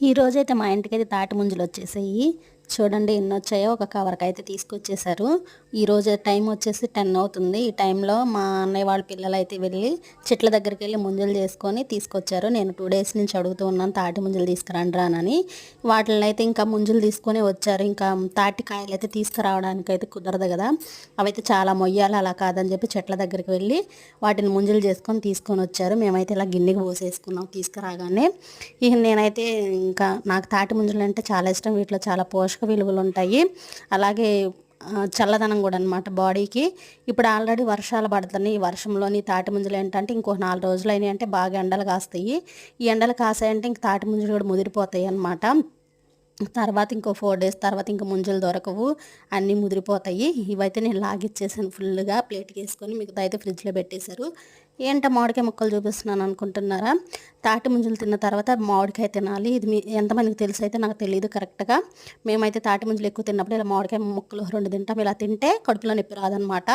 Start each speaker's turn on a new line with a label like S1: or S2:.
S1: ఈ రోజైతే మా ఇంటికి అయితే తాటి ముంజలు వచ్చేసాయి. చూడండి ఎన్ని వచ్చాయో ఒక కవర్కి అయితే తీసుకొచ్చేసారు ఈరోజు టైం వచ్చేసి టెన్ అవుతుంది. ఈ టైంలో మా అన్నయ్య వాళ్ళ పిల్లలు అయితే వెళ్ళి చెట్ల దగ్గరికి వెళ్ళి ముంజలు చేసుకొని తీసుకొచ్చారు. నేను టూ డేస్ నుంచి అడుగుతూ ఉన్నాను తాటి ముంజలు తీసుకురండి వాటిని అయితే ఇంకా ముంజలు తీసుకొని వచ్చారు. ఇంకా తాటి కాయలు అయితే తీసుకురావడానికి అయితే కుదరదు కదా. అవైతే చాలా మొయ్యాలి అలా కాదని చెప్పి చెట్ల దగ్గరికి వెళ్ళి వాటిని ముంజలు చేసుకొని తీసుకొని వచ్చారు. మేమైతే ఇలా గిన్నెకి పోసేసుకున్నాం తీసుకురాగానే. ఇక నేనైతే ఇంకా నాకు తాటి ముంజలు అంటే చాలా ఇష్టం. వీటిలో చాలా పోషక విలువలు ఉంటాయి. అలాగే చల్లదనం కూడా అనమాట బాడీకి. ఇప్పుడు ఆల్రెడీ వర్షాలు పడుతున్నాయి. ఈ వర్షంలోని తాటి ముంజలు ఏంటంటే ఇంకో నాలుగు రోజులు అయినాయి అంటే బాగా ఎండలు కాస్తాయి. ఈ ఎండలు కాసాయంటే ఇంక తాటి ముంజలు కూడా ముదిరిపోతాయి అనమాట తర్వాత ఇంకో ఫోర్ డేస్ తర్వాత ఇంకా ముంజలు దొరకవు అన్నీ ముదిరిపోతాయి. ఇవైతే నేను లాగిచ్చేసాను ఫుల్గా ప్లేట్కి వేసుకొని మిగతా అయితే ఫ్రిడ్జ్లో పెట్టేశారు. ఏంట మామిడికాయ ముక్కలు చూపిస్తున్నాను అనుకుంటున్నారా? తాటి ముంజలు తిన్న తర్వాత మామిడికాయ తినాలి. ఇది మీ ఎంతమందికి తెలుసు అయితే నాకు తెలియదు కరెక్ట్గా. మేమైతే తాటి ముంజలు ఎక్కువ తిన్నప్పుడు ఇలా మామిడికాయ ముక్కలు రెండు తింటాం. ఇలా తింటే కడుపులో నొప్పి రాదనమాట